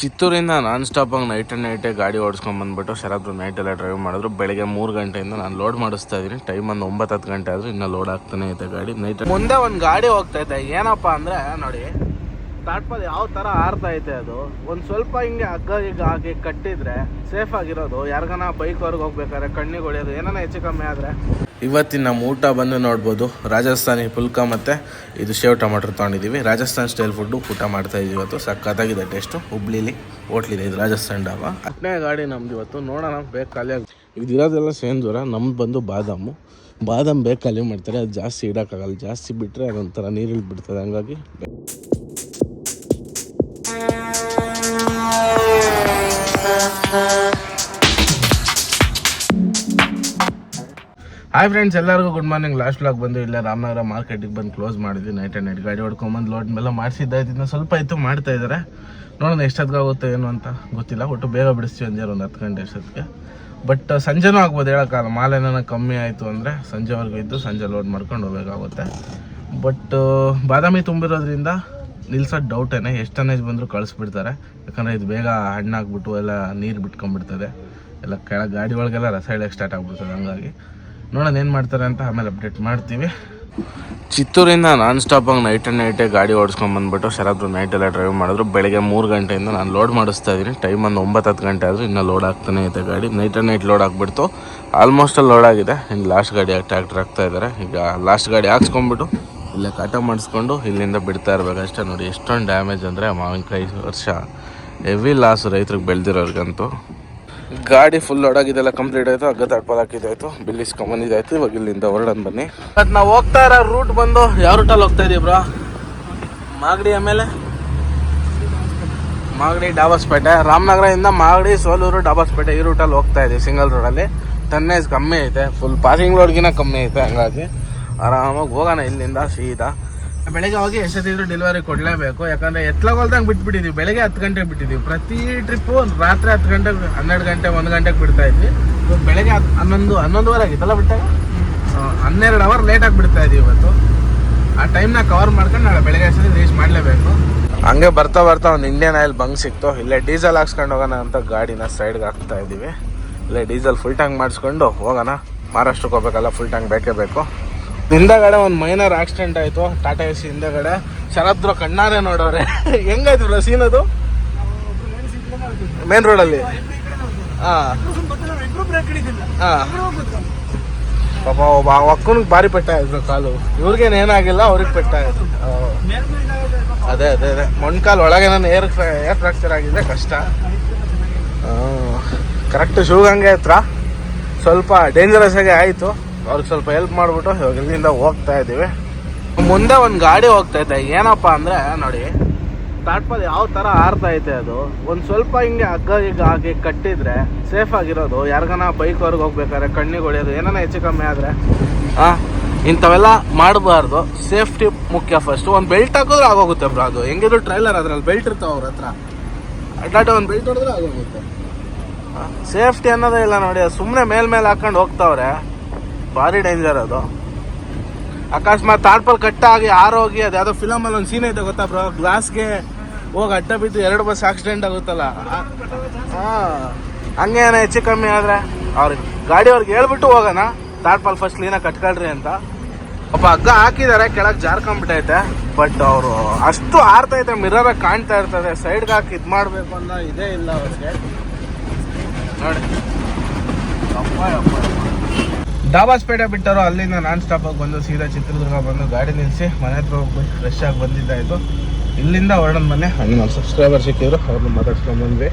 ಚಿತ್ತೂರಿಂದ non ಸ್ಟಾಪಾಗಿ night and ನೈಟೇ ಗಾಡಿ ಓಡಿಸ್ಕೊಂಡು ಬಂದ್ಬಿಟ್ಟು ಶರತ್ರು ನೈಟೆಲ್ಲ ಡ್ರೈವ್ ಮಾಡಿದ್ರು. ಬೆಳಗ್ಗೆ ಮೂರು ಗಂಟೆಯಿಂದ ನಾನು ಲೋಡ್ ಮಾಡಿಸ್ತಾ ಇದ್ದೀನಿ. ಟೈಮ್ ಒಂದು ಒಂಬತ್ತು ಹತ್ತು ಗಂಟೆ ಆದರೂ ಇನ್ನೂ ಲೋಡ್ ಆಗ್ತಾನೆ ಐತೆ ಗಾಡಿ. ನೈಟ್ ಮುಂದೆ ಒಂದು ಗಾಡಿ ಹೋಗ್ತಾ ಇದೆ. ಏನಪ್ಪ ಅಂದರೆ, ನೋಡಿ ತಾಟ್ಪಲ್ ಯಾವ ಥರ ಆರ್ತಾ ಐತೆ ಅದು. ಒಂದು ಸ್ವಲ್ಪ ಹಿಂಗೆ ಹಗ್ಗ ಈಗ ಹಾಕಿ ಕಟ್ಟಿದ್ರೆ ಸೇಫ್ ಆಗಿರೋದು. ಯಾರಿಗಾನ ಬೈಕ್ವರೆಗೆ ಹೋಗ್ಬೇಕಾದ್ರೆ ಕಣ್ಣಿಗೆ ಹೊಡೆಯೋದು ಏನಾನ ಹೆಚ್ಚು ಕಮ್ಮಿ ಆದರೆ. ಇವತ್ತಿನ ನಮ್ಮ ಊಟ ಬಂದು ನೋಡ್ಬೋದು. ರಾಜಸ್ಥಾನಿ ಪುಲ್ಕ ಮತ್ತು ಇದು ಶೇವ್ ಟೊಮೆಟೊ ತೊಗೊಂಡಿದ್ದೀವಿ. ರಾಜಸ್ಥಾನ್ ಸ್ಟೈಲ್ ಫುಡ್ಡು ಊಟ ಮಾಡ್ತಾ ಇದೀವಿ ಇವತ್ತು. ಸಕ್ಕತ್ತಾಗಿದೆ ಟೇಸ್ಟು. ಹುಬ್ಳಿಲಿ ಹೋಟ್ಲಿದೆ ಇದು, ರಾಜಸ್ಥಾನ್ ಡಾಬಾ. ಹತ್ತನೇ ಗಾಡಿ ನಮ್ದು ಇವತ್ತು. ನೋಡೋಣ ಬೇಕು ಖಾಲಿ ಆಗಿ ಇದಿರೋದೆಲ್ಲ ಸೇಮ್ ದೂರ ನಮ್ದು ಬಂದು ಬಾದಾಮು. ಬಾದಾಮ್ ಬೇಕು ಖಾಲಿ ಮಾಡ್ತಾರೆ. ಅದು ಜಾಸ್ತಿ ಇಡೋಕ್ಕಾಗಲ್ಲ. ಜಾಸ್ತಿ ಬಿಟ್ಟರೆ ಅದೊಂಥರ ನೀರು ಬಿಡ್ತದೆ. ಹಂಗಾಗಿ ಹಾಯ್ ಫ್ರೆಂಡ್ಸ್ ಎಲ್ಲರಿಗೂ ಗುಡ್ ಮಾರ್ನಿಂಗ್ ಲಾಸ್ಟ್ ಲಾಗ್ ಬಂದು ಇಲ್ಲ ರಾಮನಗರ ಮಾರ್ಕೆಟಿಗೆ ಬಂದು ಕ್ಲೋಸ್ ಮಾಡಿದ್ವಿ. ನೈಟ್ ಆ್ಯಂಡ್ ನೈಟ್ ಗಾಡಿ ಹೊಡ್ಕೊಂಬಂದು ಲೋಡ್ ಮೇಲೆ ಮಾಡಿಸಿದ್ದ. ಇನ್ನು ಸ್ವಲ್ಪ ಇತ್ತು ಮಾಡ್ತಾ ಇದ್ದಾರೆ ನೋಡೋಣ ಎಷ್ಟೊತ್ತಿಗಾಗುತ್ತೆ ಏನು ಅಂತ ಗೊತ್ತಿಲ್ಲ. ಒಟ್ಟು ಬೇಗ ಬಿಡಿಸ್ತೀವಿ ಅಂಜಾರ ಒಂದು ಹತ್ತು ಗಂಟೆ ಎಷ್ಟೊತ್ತಿಗೆ. ಬಟ್ ಸಂಜೆನೂ ಆಗ್ಬೋದು ಹೇಳೋಕ್ಕಲ್ಲ ಮಾಲ್ ಏನಾರ ಕಮ್ಮಿ ಆಯಿತು ಅಂದರೆ ಸಂಜೆವರೆಗೂ ಇದ್ದು ಸಂಜೆ ಲೋಡ್ ಮಾಡ್ಕೊಂಡು ಹೋಗಬೇಕಾಗುತ್ತೆ. ಬಟ್ ಬಾದಾಮಿ ತುಂಬಿರೋದ್ರಿಂದ ನಿಲ್ಸೋ ಡೌಟೇನೆ ಎಷ್ಟು ಅನೇಜ್ ಬಂದರೂ ಕಳಿಸ್ಬಿಡ್ತಾರೆ. ಯಾಕಂದರೆ ಇದು ಬೇಗ ಹಣ್ಣಾಗ್ಬಿಟ್ಟು ಎಲ್ಲ ನೀರು ಬಿಟ್ಕೊಂಡ್ಬಿಡ್ತದೆ. ಎಲ್ಲ ಕೆಳ ಗಾಡಿ ಒಳಗೆಲ್ಲ ರಸ ಹೇಳಕ್ಕೆ ಸ್ಟಾರ್ಟ್ ಆಗ್ಬಿಡ್ತದೆ ಹಂಗಾಗಿ. ನೋಡೋಣ ಏನು ಮಾಡ್ತಾರೆ ಅಂತ ಆಮೇಲೆ ಅಪ್ಡೇಟ್ ಮಾಡ್ತೀವಿ. ಚಿತ್ತೂರಿಂದ ನಾನ್ ಸ್ಟಾಪಾಗಿ ನೈಟ್ ಆ್ಯಂಡ್ ನೈಟೇ ಗಾಡಿ ಓಡಿಸ್ಕೊಂಡು ಬಂದ್ಬಿಟ್ಟು ಶರಾಬ್ರು ನೈಟೆಲ್ಲ ಡ್ರೈವ್ ಮಾಡಿದ್ರು. ಬೆಳಗ್ಗೆ ಮೂರು ಗಂಟೆಯಿಂದ ನಾನು ಲೋಡ್ ಮಾಡಿಸ್ತಾ ಇದ್ದೀನಿ. ಟೈಮ್ ಒಂದು ಒಂಬತ್ತು ಹತ್ತು ಗಂಟೆ ಆದರೂ ಇನ್ನೂ ಲೋಡ್ ಆಗ್ತಾನೆ ಐತೆ ಗಾಡಿ. ನೈಟ್ ಆ್ಯಂಡ್ ನೈಟ್ ಲೋಡ್ ಆಗಿಬಿಡ್ತು. ಆಲ್ಮೋಸ್ಟ್ ಅಲ್ಲಿ ಲೋಡ್ ಆಗಿದೆ. ಇನ್ನು ಲಾಸ್ಟ್ ಗಾಡಿ ಟ್ರ್ಯಾಕ್ಟರ್ ಆಗ್ತಾ ಇದ್ದಾರೆ ಈಗ ಲಾಸ್ಟ್ ಗಾಡಿ ಹಾಕ್ಸ್ಕೊಂಡ್ಬಿಟ್ಟು ಇಲ್ಲೇ ಕಟ ಮಾಡಿಸ್ಕೊಂಡು ಇಲ್ಲಿಂದ ಬಿಡ್ತಾ ಇರಬೇಕಷ್ಟೇ ನೋಡಿ, ಎಷ್ಟೊಂದು ಡ್ಯಾಮೇಜ್ ಅಂದರೆ ಮಾವಿನಕಾಯಿ ವರ್ಷ. ಹೆವಿ ಲಾಸ್ ರೈತರಿಗೆ ಬೆಳೆದಿರೋರ್ಗಂತೂ. ಗಾಡಿ ಫುಲ್ ಒಡಗಿದೆಲ್ಲ ಕಂಪ್ಲೀಟ್ ಆಯ್ತು ಹಗ್ಗ ಬಿಲ್ಲಿಸ್ ಹಾಕಿದ್ದಾಯ್ತು ಬಿಲ್ ಇಸ್ಕೊಂಬಂದಿದ್ದಾಯ್ತು ಇವಾಗ ಇಲ್ಲಿಂದ ಹೊರಡನ್ ಬನ್ನಿ. ಬಟ್ ನಾವು ಹೋಗ್ತಾ ಇರೋ ರೂಟ್ ಬಂದು ಯಾವ ರೂಟಲ್ಲಿ ಹೋಗ್ತಾ ಇದೀವಿ ಬ್ರಾ ಮಾಗಡಿ ಆಮೇಲೆ? ಮಾಗಡಿ, ಡಾಬಾಸ್ಪೇಟೆ. ರಾಮನಗರದಿಂದ ಮಾಗಡಿ, ಸೋಲೂರು, ಡಾಬಾಸ್ಪೇಟೆ ಈ ರೂಟಲ್ಲಿ ಹೋಗ್ತಾ ಇದೀವಿ ಸಿಂಗಲ್ ರೋಡಲ್ಲಿ ಟನ್ನೇಜ್ ಕಮ್ಮಿ ಐತೆ ಫುಲ್ ಪಾಸಿಂಗ್ ರೋಡ್ಗಿನ ಕಮ್ಮಿ ಐತೆ, ಹಂಗಾಗಿ ಆರಾಮಾಗಿ ಹೋಗೋಣ ಇಲ್ಲಿಂದ ಸೀದಾ. ಬೆಳಗ್ಗೆ ಹೋಗಿ ಎಷ್ಟೊತ್ತಿದ್ರು ಡೆಲಿವರಿ ಕೊಡಲೇಬೇಕು. ಯಾಕಂದ್ರೆ ಎತ್ಲಾಗೋಲ್ದಂಗೆ ಬಿಟ್ಬಿಟ್ಟಿದ್ವಿ. ಬೆಳಗ್ಗೆ ಹತ್ತು ಗಂಟೆಗೆ ಬಿಟ್ಟಿದ್ವಿ. ಪ್ರತಿ ಟ್ರಿಪ್ಪು ರಾತ್ರಿ ಹತ್ತು ಗಂಟೆಗೆ, ಹನ್ನೆರಡು ಗಂಟೆ, ಒಂದು ಗಂಟೆಗೆ ಬಿಡ್ತಾ ಇದ್ವಿ. ಬೆಳಗ್ಗೆ ಹನ್ನೊಂದು, ಹನ್ನೊಂದುವರೆ ಆಗಿತ್ತಲ್ಲ ಬಿಟ್ಟಾಗ? ಹನ್ನೆರಡು ಅವರ್ ಲೇಟಾಗಿ ಬಿಡ್ತಾ ಇದೀವಿ ಇವತ್ತು. ಆ ಟೈಮ್ನ ಕವರ್ ಮಾಡ್ಕೊಂಡು ನಾಳೆ ಬೆಳಗ್ಗೆ ಅಷ್ಟೊತ್ತಿಗೆ ರೀಚ್ ಮಾಡಲೇಬೇಕು. ಹಂಗೆ ಬರ್ತಾ ಬರ್ತಾ ಒಂದು ಇಂಡಿಯನ್ ಆಯಿಲ್ ಬಂಕ್ ಸಿಕ್ತು. ಇಲ್ಲೇ ಡೀಸೆಲ್ ಹಾಕ್ಸ್ಕೊಂಡು ಹೋಗೋಣ ಅಂತ ಗಾಡಿನ ಸೈಡ್ಗೆ ಹಾಕ್ತಾ ಇದ್ದೀವಿ ಇಲ್ಲೇ ಡೀಸೆಲ್ ಫುಲ್ ಟ್ಯಾಂಕ್ ಮಾಡಿಸ್ಕೊಂಡು ಹೋಗೋಣ. ಮಹಾರಾಷ್ಟ್ರಕ್ಕೆ ಹೋಗ್ಬೇಕಲ್ಲ ಫುಲ್ ಟ್ಯಾಂಕ್ ಬೇಕೇ ಬೇಕು. ಹಿಂದಗಡೆ ಒಂದು ಮೈನರ್ ಆಕ್ಸಿಡೆಂಟ್ ಆಯಿತು, ಟಾಟಾ ಎಸಿ ಹಿಂದಗಡೆ. ಶರದ್ರು ಕಣ್ಣಾರೆ ನೋಡೋರೆ. ಹೆಂಗಾಯ್ತು ಬ್ರೋ ಸೀನ್ ಅದು? ಮೇನ್ ರೋಡಲ್ಲಿ ಹಾಂ. ಹಾಂ. ಪಾಪ ಒಬ್ಬ ಒಕ್ಕನಿಗೆ ಭಾರಿ ಪೆಟ್ಟ ಆಯ್ತು ಕಾಲು. ಇವ್ರಿಗೇನು ಏನಾಗಿಲ್ಲ, ಅವ್ರಿಗೆ ಪೆಟ್ಟ ಆಯ್ತು. ಆ. ಅದೇ ಅದೇ ಅದೇ. ಮೊಣ್ಕಾಲು ಒಳಗೆ ನಾನು ಏರ್ ಏರ್ ಫ್ರಾಕ್ಚರ್ ಆಗಿದೆ ಕಷ್ಟ. ಕರೆಕ್ಟ್ ಶೂಗಂಗೆ ಹತ್ರ ಸ್ವಲ್ಪ ಡೇಂಜರಸ್ ಆಗಿ ಆಯಿತು. ಅವ್ರಿಗೆ ಸ್ವಲ್ಪ ಹೆಲ್ಪ್ ಮಾಡಿಬಿಟ್ಟು ಇವಾಗ ಇಲ್ಲಿಂದ ಹೋಗ್ತಾ ಇದ್ದೀವಿ. ಮುಂದೆ ಒಂದು ಗಾಡಿ ಹೋಗ್ತಾ ಇದೆ. ಏನಪ್ಪ ಅಂದರೆ, ನೋಡಿ ತಾಟ್ಪಲ್ ಯಾವ ಥರ ಆರ್ತಾ ಐತೆ ಅದು. ಒಂದು ಸ್ವಲ್ಪ ಹಿಂಗೆ ಹಗ್ಗ ಈಗ ಹಾಕಿ ಕಟ್ಟಿದ್ರೆ ಸೇಫ್ ಆಗಿರೋದು. ಯಾರಿಗಾನ ಬೈಕ್ವರೆಗೆ ಹೋಗ್ಬೇಕಾದ್ರೆ, ಕಣ್ಣಿಗೆ ಹೊಡೆಯೋದು, ಏನಾನ ಹೆಚ್ಚು ಕಮ್ಮಿ ಆದರೆ ಹಾಂ ಇಂಥವೆಲ್ಲ ಮಾಡಬಾರ್ದು. ಸೇಫ್ಟಿ ಮುಖ್ಯ ಫಸ್ಟ್ ಒಂದು ಬೆಲ್ಟ್ ಹಾಕಿದ್ರೆ ಆಗೋಗುತ್ತೆ ಬ್ರೋ ಅದು. ಹೆಂಗಿದ್ರು ಟ್ರೈಲರ್ ಅದ್ರಲ್ಲಿ ಬೆಲ್ಟ್ ಇರ್ತಾವೆ ಅವ್ರ ಹತ್ರ. ಅಡ್ಡಾಟ ಒಂದು ಬೆಲ್ಟ್ ಹೊಡೆದ್ರೆ ಆಗೋಗುತ್ತೆ. ಸೇಫ್ಟಿ ಅನ್ನೋದೇ ಇಲ್ಲ ನೋಡಿ ಸುಮ್ಮನೆ ಮೇಲ್ಮೇಲೆ ಹಾಕೊಂಡು ಹೋಗ್ತಾವ್ರೆ. ಭಾರಿ ಡೇಂಜರ್ ಅದು. ಅಕಸ್ಮಾತ್ ತಾಡ್ಪಲ್ ಕಟ್ಟಾಗಿ ಆರೋಗಿ ಅದು ಯಾವುದೋ ಫಿಲಮಲ್ಲಿ ಒಂದು ಸೀನ್ ಐತೆ ಗೊತ್ತಾ ಬ್ರೋ ಗ್ಲಾಸ್ಗೆ ಹೋಗಿ ಅಡ್ಡ ಬಿದ್ದು ಎರಡು ಬಸ್ ಆಕ್ಸಿಡೆಂಟ್ ಆಗುತ್ತಲ್ಲ? ಹಾಂ ಹಂಗೆ ಏನೋ ಹೆಚ್ಚು ಕಮ್ಮಿ ಆದರೆ? ಅವ್ರಿಗೆ ಗಾಡಿಯವ್ರಿಗೆ ಹೇಳ್ಬಿಟ್ಟು ಹೋಗೋಣ. ತಾಡ್ಪಲ್ ಫಸ್ಟ್ ಕ್ಲೀನಾಗಿ ಕಟ್ಕೊಳ್ರಿ ಅಂತ. ಒಬ್ಬ ಹಗ್ಗ ಹಾಕಿದ್ದಾರೆ ಕೆಳಗೆ ಜಾರ್ಕೊಂಡ್ಬಿಟ್ಟೈತೆ ಬಟ್ ಅವರು ಅಷ್ಟು ಆರ್ತೈತೆ ಮಿರರಾಗಿ ಕಾಣ್ತಾ ಇರ್ತದೆ. ಸೈಡ್ಗೆ ಹಾಕಿ ಇದು ಮಾಡಬೇಕು ಅನ್ನೋ ಇದೇ ಇಲ್ಲ ಅವ್ರಿಗೆ. ನೋಡಿ. ಡಾಬಾಸ್ಪೇಟೆ ಬಿಟ್ಟರು, ಅಲ್ಲಿಂದ ನಾನ್ ಸ್ಟಾಪ್ ಆಗಿ ಬಂದು ಸೀದಾ ಚಿತ್ರದುರ್ಗ ಬಂದು ಗಾಡಿ ನಿಲ್ಲಿಸಿ ಮನೆ ಹತ್ರ ಹೋಗ್ಬಿಟ್ಟು ಫ್ರೆಶ್ ಆಗಿ ಬಂದಿದ್ದಾಯಿತು ಇಲ್ಲಿಂದ ಹೊರಡೋಣ ಮನೆ ಹನ್ನೊಂದು ನಮ್ಮ ಸಬ್ಸ್ಕ್ರೈಬರ್ ಸಿಕ್ಕಿದ್ರು, ಅವ್ರನ್ನ ಮಾತಾಡ್ಸ್ಕೊಂಡು ಬಂದ್ವಿ.